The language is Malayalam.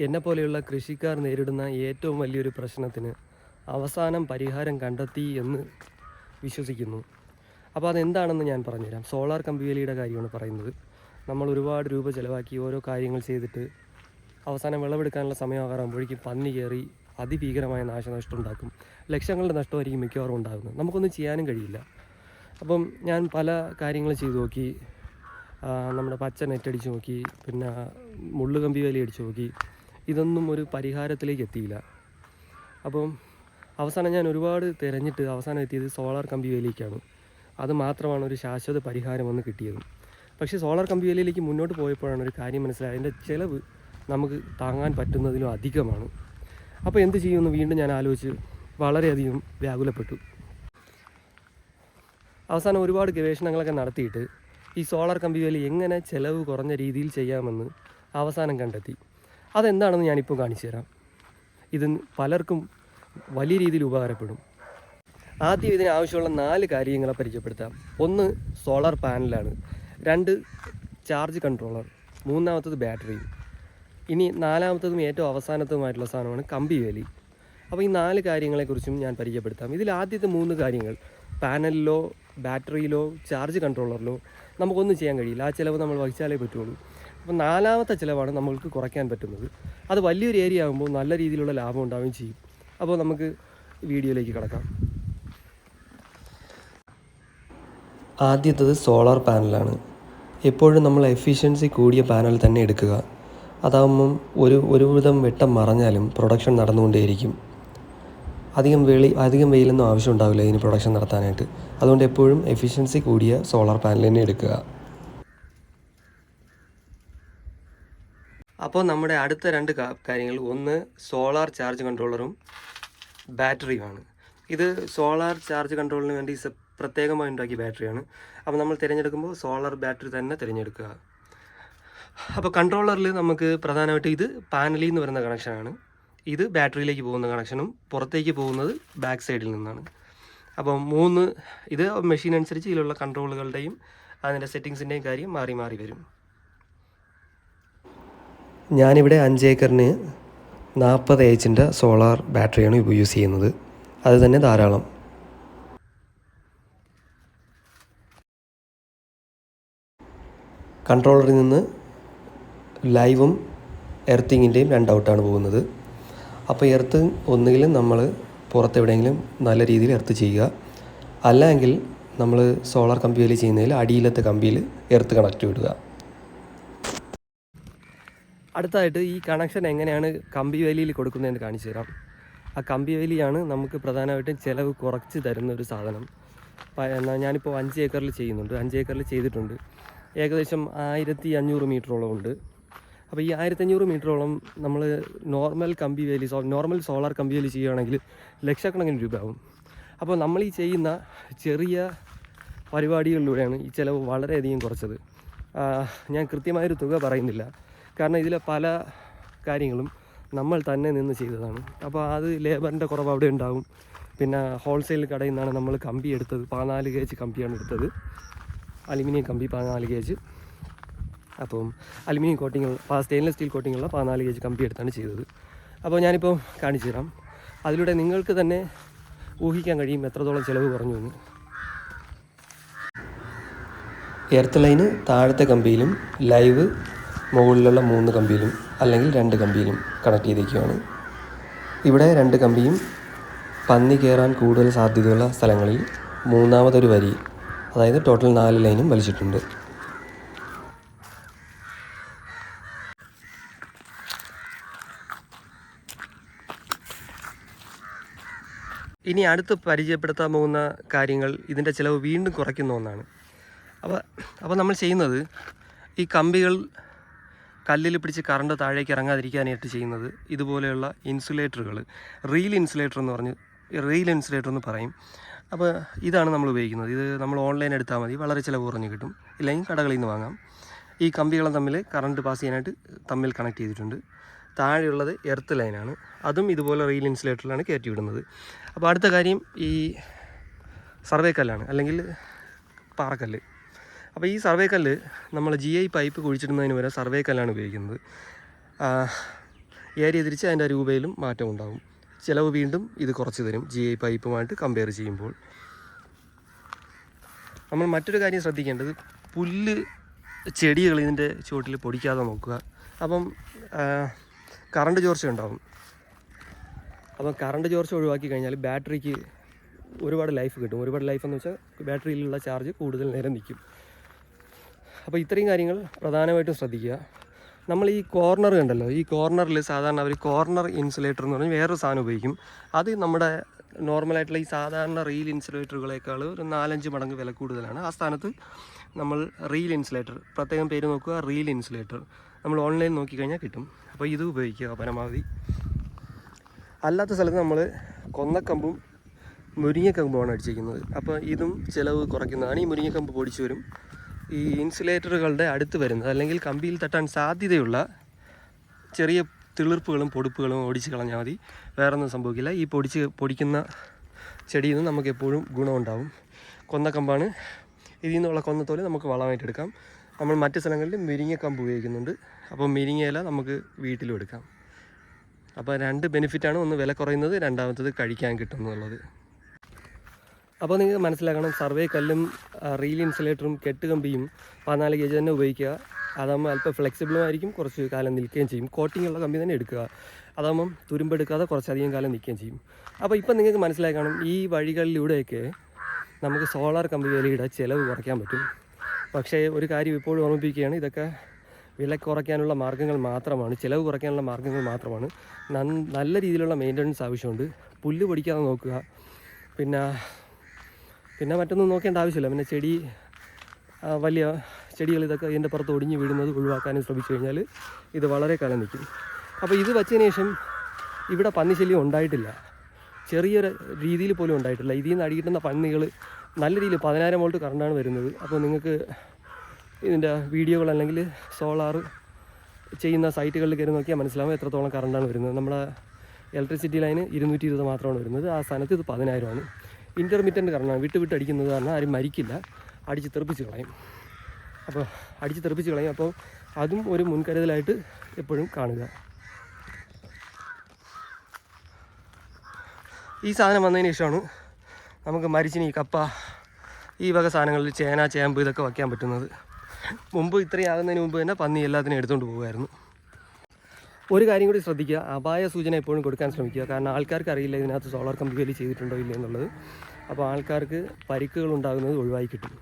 എന്നെപ്പോലെയുള്ള കൃഷിക്കാർ നേരിടുന്ന ഏറ്റവും വലിയൊരു പ്രശ്നത്തിന് അവസാനം പരിഹാരം കണ്ടെത്തി എന്ന് വിശ്വസിക്കുന്നു. അപ്പോൾ അതെന്താണെന്ന് ഞാൻ പറഞ്ഞുതരാം. സോളാർ കമ്പിവേലിയുടെ കാര്യമാണ് പറയുന്നത്. നമ്മൾ ഒരുപാട് രൂപ ചിലവാക്കി ഓരോ കാര്യങ്ങൾ ചെയ്തിട്ട് അവസാനം വിളവെടുക്കാനുള്ള സമയമാകാറാകുമ്പോഴേക്കും പന്നി കയറി അതിഭീകരമായ നാശനഷ്ടം ഉണ്ടാക്കും. ലക്ഷങ്ങളുടെ നഷ്ടമായിരിക്കും മിക്കവാറും ഉണ്ടാകുന്നത്. നമുക്കൊന്നും ചെയ്യാനും കഴിയില്ല. അപ്പം ഞാൻ പല കാര്യങ്ങൾ ചെയ്തു നോക്കി. നമ്മുടെ പച്ച നെറ്റടിച്ച് നോക്കി. പിന്നെ മുള്ളുകമ്പി വേലി അടിച്ച് നോക്കി. ഇതൊന്നും ഒരു പരിഹാരത്തിലേക്ക് എത്തിയില്ല. അപ്പം അവസാനം ഞാൻ ഒരുപാട് തിരഞ്ഞിട്ട് അവസാനം എത്തിയത് സോളാർ കമ്പി വേലിക്കാണ്. അത് മാത്രമാണ് ഒരു ശാശ്വത പരിഹാരം വന്ന് കിട്ടിയത്. പക്ഷേ സോളാർ കമ്പി വേലിയിലേക്ക് മുന്നോട്ട് പോയപ്പോഴാണ് ഒരു കാര്യം മനസ്സിലായത്. അതിന്റെ ചിലവ് നമുക്ക് താങ്ങാൻ പറ്റുന്നതിലും അധികമാണ്. അപ്പോൾ എന്ത് ചെയ്യുമെന്ന് വീണ്ടും ഞാൻ ആലോചിച്ച് വളരെയധികം വ്യാകുലപ്പെട്ടു. അവസാനം ഒരുപാട് ഗവേഷണങ്ങളൊക്കെ നടത്തിയിട്ട് ഈ സോളാർ കമ്പി വേലി എങ്ങനെ ചിലവ് കുറഞ്ഞ രീതിയിൽ ചെയ്യാമെന്ന് അവസാനം കണ്ടെത്തി. അതെന്താണെന്ന് ഞാനിപ്പോൾ കാണിച്ചു തരാം. ഇത് പലർക്കും വലിയ രീതിയിൽ ഉപകാരപ്പെടും. ആദ്യം ഇതിന് ആവശ്യമുള്ള നാല് കാര്യങ്ങളെ പരിചയപ്പെടുത്താം. ഒന്ന് സോളാർ പാനലാണ്. രണ്ട് ചാർജ് കൺട്രോളർ. മൂന്നാമത്തത് ബാറ്ററി. ഇനി നാലാമത്തതും ഏറ്റവും അവസാനത്തതുമായിട്ടുള്ള സാധനമാണ് കമ്പി വേലി. അപ്പോൾ ഈ നാല് കാര്യങ്ങളെക്കുറിച്ചും ഞാൻ പരിചയപ്പെടുത്താം. ഇതിൽ ആദ്യത്തെ മൂന്ന് കാര്യങ്ങൾ. പാനലിലോ ബാറ്ററിയിലോ ചാർജ് കൺട്രോളറിലോ നമുക്കൊന്നും ചെയ്യാൻ കഴിയില്ല. ആ ചിലവ് നമ്മൾ വഹിച്ചാലേ പറ്റുള്ളൂ. അപ്പോൾ നാലാമത്തെ ചിലവാണ് നമ്മൾക്ക് കുറയ്ക്കാൻ പറ്റുന്നത്. അത് വലിയൊരു ഏരിയ ആകുമ്പോൾ നല്ല രീതിയിലുള്ള ലാഭം ഉണ്ടാവുകയും ചെയ്യും. അപ്പോൾ നമുക്ക് വീഡിയോയിലേക്ക് കിടക്കാം. ആദ്യത്തത് സോളാർ പാനലാണ്. എപ്പോഴും നമ്മൾ എഫിഷ്യൻസി കൂടിയ പാനൽ തന്നെ എടുക്കുക. അതാകുമ്പം ഒരു ഒരുവിധം വെട്ടം മറഞ്ഞാലും പ്രൊഡക്ഷൻ നടന്നുകൊണ്ടേയിരിക്കും. അധികം വെളി അധികം വെയിലൊന്നും ആവശ്യം ഉണ്ടാവില്ല ഇതിന് പ്രൊഡക്ഷൻ നടത്താനായിട്ട്. അതുകൊണ്ട് എപ്പോഴും എഫിഷ്യൻസി കൂടിയ സോളാർ പാനൽ തന്നെ എടുക്കുക. അപ്പോൾ നമ്മുടെ അടുത്ത രണ്ട് കാര്യങ്ങൾ. ഒന്ന് സോളാർ ചാർജ് കൺട്രോളറും ബാറ്ററിയുമാണ്. ഇത് സോളാർ ചാർജ് കൺട്രോളിന് വേണ്ടി പ്രത്യേകമായി ഉണ്ടാക്കിയ ബാറ്ററിയാണ്. അപ്പോൾ നമ്മൾ തിരഞ്ഞെടുക്കുമ്പോൾ സോളാർ ബാറ്ററി തന്നെ തിരഞ്ഞെടുക്കുക. അപ്പോൾ കൺട്രോളറിൽ നമുക്ക് പ്രധാനമായിട്ട് ഇത് പാനലിൽ നിന്ന് വരുന്ന കണക്ഷനാണ്. ഇത് ബാറ്ററിയിലേക്ക് പോകുന്ന കണക്ഷനും പുറത്തേക്ക് പോകുന്നത് ബാക്ക് സൈഡിൽ നിന്നാണ്. അപ്പോൾ മൂന്ന് ഇത് മെഷീൻ അനുസരിച്ച് ഇതിലുള്ള കൺട്രോളുകളുടെയും അതിന്റെ സെറ്റിങ്സിന്റെയും കാര്യം മാറി മാറി വരും. ഞാനിവിടെ അഞ്ച് ഏക്കറിന് നാൽപ്പത് ഏച്ചിന്റെ സോളാർ ബാറ്ററിയാണ് യൂസ് ചെയ്യുന്നത്. അത് തന്നെ ധാരാളം. കൺട്രോളറിൽ നിന്ന് ലൈവും എർത്തിങ്ങിന്റെയും രണ്ട് ഔട്ടാണ് പോകുന്നത്. അപ്പോൾ എർത്ത് ഒന്നുകിൽ നമ്മൾ പുറത്തെവിടെയെങ്കിലും നല്ല രീതിയിൽ എർത്ത് ചെയ്യുക. അല്ലെങ്കിൽ നമ്മൾ സോളാർ കമ്പിയിൽ ചെയ്യുന്നതിൽ അടിയിലത്തെ കമ്പിയിൽ എർത്ത് കണക്ട് വിടുക അടുത്തതായിട്ട് ഈ കണക്ഷൻ എങ്ങനെയാണ് കമ്പി വേലിയിൽ കൊടുക്കുന്നതെന്ന് കാണിച്ചു തരാം. ആ കമ്പി വേലിയാണ് നമുക്ക് പ്രധാനമായിട്ടും ചിലവ് കുറച്ച് തരുന്ന ഒരു സാധനം. എന്നാൽ എന്നാ ഞാനിപ്പോൾ അഞ്ച് ഏക്കറിൽ ചെയ്യുന്നുണ്ട്. അഞ്ച് ഏക്കറിൽ ചെയ്തിട്ടുണ്ട്. ഏകദേശം ആയിരത്തി അഞ്ഞൂറ് മീറ്ററോളം ഉണ്ട്. അപ്പോൾ ഈ ആയിരത്തി അഞ്ഞൂറ് മീറ്ററോളം നമ്മൾ നോർമൽ കമ്പി വേലി സോ നോർമൽ സോളാർ കമ്പി വേലി ചെയ്യുകയാണെങ്കിൽ ലക്ഷക്കണക്കിന് രൂപ രൂപയാവും. അപ്പോൾ നമ്മൾ ഈ ചെയ്യുന്ന ചെറിയ പരിപാടികളിലൂടെയാണ് ഈ ചിലവ് വളരെയധികം കുറച്ചത്. ഞാൻ കൃത്യമായൊരു തുക പറയുന്നില്ല. കാരണം ഇതിലെ പല കാര്യങ്ങളും നമ്മൾ തന്നെ നിന്ന് ചെയ്തതാണ്. അപ്പോൾ അത് ലേബറിന്റെ കുറവ് അവിടെ ഉണ്ടാകും പിന്നെ ഹോൾസെയിൽ കടയിൽ നിന്നാണ് നമ്മൾ കമ്പി എടുത്തത്. പതിനാല് കേജ് കമ്പിയാണ് എടുത്തത്. അലുമിനിയം കമ്പി പതിനാല് കേജ് അപ്പം അലുമിനിയം കോട്ടിങ് സ്റ്റെയിൻലെസ് സ്റ്റീൽ കോട്ടിങ്ങുള്ള പതിനാല് കേജ് കമ്പി എടുത്താണ് ചെയ്തത്. അപ്പോൾ ഞാനിപ്പോൾ കാണിച്ചു തരാം. അതിലൂടെ നിങ്ങൾക്ക് തന്നെ ഊഹിക്കാൻ കഴിയും എത്രത്തോളം ചിലവ് കുറഞ്ഞു എന്ന്. എർത്ത് ലൈന് താഴത്തെ കമ്പിയിലും ലൈവ് മുകളിലുള്ള മൂന്ന് കമ്പിയിലും അല്ലെങ്കിൽ രണ്ട് കമ്പിയിലും കണക്ട് ചെയ്തിരിക്കുകയാണ്. ഇവിടെ രണ്ട് കമ്പിയും പന്നി കയറാൻ കൂടുതൽ സാധ്യതയുള്ള സ്ഥലങ്ങളിൽ മൂന്നാമതൊരു വരി അതായത് ടോട്ടൽ നാല് ലൈനും വലിച്ചിട്ടുണ്ട്. ഇനി അടുത്ത് പരിചയപ്പെടുത്താൻ പോകുന്ന കാര്യങ്ങൾ ഇതിന്റെ ചിലവ് വീണ്ടും കുറയ്ക്കുന്ന ഒന്നാണ്. അപ്പോൾ അപ്പോൾ നമ്മൾ ചെയ്യുന്നത് ഈ കമ്പികൾ കല്ലിൽ പിടിച്ച് കറണ്ട് താഴേക്ക് ഇറങ്ങാതിരിക്കാനായിട്ട് ചെയ്യുന്നത്. ഇതുപോലെയുള്ള ഇൻസുലേറ്ററുകൾ. റീൽ ഇൻസുലേറ്റർ എന്ന് പറഞ്ഞ് റീൽ ഇൻസുലേറ്റർ എന്ന് പറയും. അപ്പോൾ ഇതാണ് നമ്മൾ ഉപയോഗിക്കുന്നത്. ഇത് നമ്മൾ ഓൺലൈൻ എടുത്താൽ മതി. വളരെ ചിലവ് കുറഞ്ഞ് കിട്ടും. ഇല്ലെങ്കിൽ കടകളിൽ നിന്ന് വാങ്ങാം. ഈ കമ്പികളും തമ്മിൽ കറണ്ട് പാസ് ചെയ്യാനായിട്ട് തമ്മിൽ കണക്ട് ചെയ്തിട്ടുണ്ട്. താഴെയുള്ളത് എർത്ത് ലൈനാണ്. അതും ഇതുപോലെ റീൽ ഇൻസുലേറ്ററിലാണ് കയറ്റി വിടുന്നത് അപ്പോൾ അടുത്ത കാര്യം ഈ സർവേ കല്ലാണ്. അല്ലെങ്കിൽ പാറക്കല്ല്. അപ്പോൾ ഈ സർവേ കല്ല് നമ്മൾ ജി ഐ പൈപ്പ് കുഴിച്ചിടുന്നതിന് വരെ സർവേ കല്ലാണ് ഉപയോഗിക്കുന്നത്. ഏരിയ തിരിച്ച് അതിന്റെ രൂപയിലും മാറ്റം ഉണ്ടാകും ചിലവ് വീണ്ടും ഇത് കുറച്ച് തരും ജി ഐ പൈപ്പുമായിട്ട് കമ്പയർ ചെയ്യുമ്പോൾ. നമ്മൾ മറ്റൊരു കാര്യം ശ്രദ്ധിക്കേണ്ടത് പുല്ല് ചെടികൾ ഇതിന്റെ ചുവട്ടിൽ പൊടിക്കാതെ നോക്കുക. അപ്പം കറണ്ട് ചോർച്ച ഉണ്ടാവും. അപ്പം കറണ്ട് ചോർച്ച ഒഴിവാക്കി കഴിഞ്ഞാൽ ബാറ്ററിക്ക് ഒരുപാട് ലൈഫ് കിട്ടും. ഒരുപാട് ലൈഫ് എന്ന് വെച്ചാൽ ബാറ്ററിയിലുള്ള ചാർജ് കൂടുതൽ നേരം നിൽക്കും. അപ്പോൾ ഇത്രയും കാര്യങ്ങൾ പ്രധാനമായിട്ടും ശ്രദ്ധിക്കുക. നമ്മൾ ഈ കോർണർ കണ്ടല്ലോ. ഈ കോർണറിൽ സാധാരണ അവർ കോർണർ ഇൻസുലേറ്റർ എന്ന് പറഞ്ഞാൽ വേറൊരു സാധനം ഉപയോഗിക്കും. അത് നമ്മുടെ നോർമലായിട്ടുള്ള ഈ സാധാരണ റീൽ ഇൻസുലേറ്ററുകളേക്കാൾ ഒരു നാലഞ്ച് മടങ്ങ് വില കൂടുതലാണ്. ആ സ്ഥാനത്ത് നമ്മൾ റീൽ ഇൻസുലേറ്റർ പ്രത്യേകം പേര് നോക്കുക റീൽ ഇൻസുലേറ്റർ നമ്മൾ ഓൺലൈൻ നോക്കിക്കഴിഞ്ഞാൽ കിട്ടും. അപ്പോൾ ഇത് ഉപയോഗിക്കുക പരമാവധി. അല്ലാത്ത സ്ഥലത്ത് നമ്മൾ കൊന്നക്കമ്പും മുരിങ്ങക്കമ്പുമാണ് അടിച്ചിരിക്കുന്നത്. അപ്പോൾ ഇതും ചിലവ് കുറയ്ക്കുന്നതാണ്. ഈ മുരിങ്ങക്കമ്പ് പൊടിച്ചു വരും. ഈ ഇൻസുലേറ്ററുകളുടെ അടുത്ത് വരുന്നത് അല്ലെങ്കിൽ കമ്പിയിൽ തട്ടാൻ സാധ്യതയുള്ള ചെറിയ തിളിർപ്പുകളും പൊടിപ്പുകളും ഒടിച്ച് കളഞ്ഞാൽ മതി. വേറൊന്നും സംഭവിക്കില്ല. ഈ പൊടിച്ച് പൊടിക്കുന്ന ചെടിയിൽ നിന്ന് നമുക്ക് എപ്പോഴും ഗുണമുണ്ടാവും. കൊന്നക്കമ്പാണ്. ഇതിൽ നിന്നുള്ള കൊന്നത്തോൽ നമുക്ക് വളമായിട്ട് എടുക്കാം. നമ്മൾ മറ്റു സ്ഥലങ്ങളിൽ മുരിങ്ങക്കമ്പ് ഉപയോഗിക്കുന്നുണ്ട്. അപ്പോൾ മുരിങ്ങയില നമുക്ക് വീട്ടിലും എടുക്കാം. അപ്പോൾ രണ്ട് ബെനിഫിറ്റാണ്. ഒന്ന് വില കുറയുന്നത് രണ്ടാമത്തത് കഴിക്കാൻ കിട്ടും എന്നുള്ളത്. അപ്പോൾ നിങ്ങൾ മനസ്സിലാക്കണം സർവേ കല്ലും റീൽ ഇൻസുലേറ്ററും കെട്ടുകമ്പിയും പതിനാല് കെ ജി തന്നെ ഉപയോഗിക്കുക. അതാകുമ്പോൾ അല്പം ഫ്ലെക്സിബിളും ആയിരിക്കും കുറച്ച് കാലം നിൽക്കുകയും ചെയ്യും. കോട്ടിംഗ് ഉള്ള കമ്പി തന്നെ എടുക്കുക. അതാകുമ്പം തുരുമ്പെടുക്കാതെ കുറച്ചധികം കാലം നിൽക്കുകയും ചെയ്യും. അപ്പോൾ ഇപ്പം നിങ്ങൾക്ക് മനസ്സിലാക്കണം കാണും ഈ വഴികളിലൂടെയൊക്കെ നമുക്ക് സോളാർ കമ്പി വിലയുടെ ചിലവ് കുറയ്ക്കാൻ പറ്റും. പക്ഷേ ഒരു കാര്യം ഇപ്പോഴും ഓർമ്മിപ്പിക്കുകയാണ് ഇതൊക്കെ വില കുറയ്ക്കാനുള്ള മാർഗങ്ങൾ മാത്രമാണ് ചിലവ് കുറയ്ക്കാനുള്ള മാർഗങ്ങൾ മാത്രമാണ്. നല്ല രീതിയിലുള്ള മെയിന്റനൻസ് ആവശ്യമുണ്ട്. പുല്ല് പൊടിക്കാതെ നോക്കുക. പിന്നെ പിന്നെ മറ്റൊന്നും നോക്കേണ്ട ആവശ്യമില്ല. പിന്നെ ചെടി വലിയ ചെടികൾ ഇതൊക്കെ ഇതിന്റെ പുറത്ത് ഒടിഞ്ഞ് വീഴുന്നത് ഒഴിവാക്കാനും ശ്രമിച്ചു കഴിഞ്ഞാൽ ഇത് വളരെ കാലം നിൽക്കും. അപ്പോൾ ഇത് വച്ചതിന് ശേഷം ഇവിടെ പന്നിശല്യം ഉണ്ടായിട്ടില്ല. ചെറിയൊരു രീതിയിൽ പോലും ഉണ്ടായിട്ടില്ല. ഇതിൽ നിന്ന് അടിയിട്ടുന്ന പന്നികൾ നല്ല രീതിയിൽ പതിനായിരം വോൾട്ട് കറണ്ടാണ് വരുന്നത്. അപ്പോൾ നിങ്ങൾക്ക് ഇതിന്റെ വീഡിയോകൾ അല്ലെങ്കിൽ സോളാർ ചെയ്യുന്ന സൈറ്റുകളിൽ കയറി നോക്കിയാൽ മനസ്സിലാവും എത്രത്തോളം കറണ്ടാണ് വരുന്നത്. നമ്മുടെ ഇലക്ട്രിസിറ്റി ലൈന് ഇരുന്നൂറ്റി ഇരുപത് മാത്രമാണ് വരുന്നത്. ആ സ്ഥാനത്ത് ഇത് പതിനായിരമാണ്. ഇന്റർമീഡിയന്റ് കാരണമാണ് വിട്ട് വിട്ട് അടിക്കുന്നത് കാരണം ആരും മരിക്കില്ല. അടിച്ച് തെറിപ്പിച്ച് കളയും. അപ്പോൾ അടിച്ച് തെറിപ്പിച്ച് കളയും. അപ്പോൾ അതും ഒരു മുൻകരുതലായിട്ട് എപ്പോഴും കാണുക. ഈ സാധനം വന്നതിന് ശേഷമാണ് നമുക്ക് മരിച്ചിനി കപ്പ ഈ വക സാധനങ്ങളിൽ ചേന ചേമ്പ് ഇതൊക്കെ വയ്ക്കാൻ പറ്റുന്നത്. മുമ്പ് ഇത്രയാകുന്നതിന് മുമ്പ് തന്നെ പന്നി എല്ലാത്തിനും എടുത്തുകൊണ്ട് പോകുമായിരുന്നു ഒരു കാര്യം കൂടി ശ്രദ്ധിക്കുക. അപായ സൂചന എപ്പോഴും കൊടുക്കാൻ ശ്രമിക്കുക. കാരണം ആൾക്കാർക്ക് അറിയില്ല ഇതിനകത്ത് സോളാർ കമ്പി വേലി ചെയ്തിട്ടുണ്ടോ ഇല്ല എന്നുള്ളത്. അപ്പോൾ ആൾക്കാർക്ക് പരിക്കുകൾ ഉണ്ടാകുന്നത് ഒഴിവായി കിട്ടും.